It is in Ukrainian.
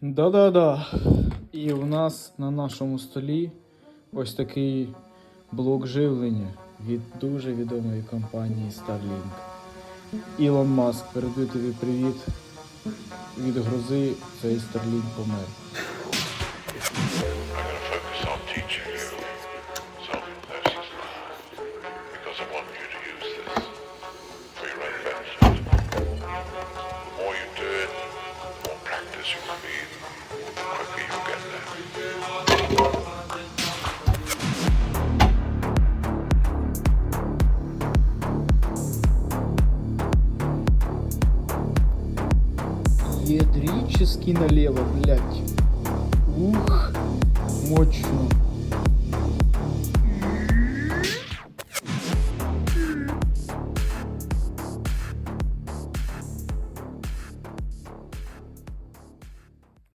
Да-да-да. І у нас на нашому столі ось такий блок живлення від дуже відомої компанії Starlink. Ілон Маск передаю тобі привіт. Від грози цей Starlink помер. Because you Herkes okumayı bırakıyor kendine. Ядрически налево, блядь. Ух, мощно.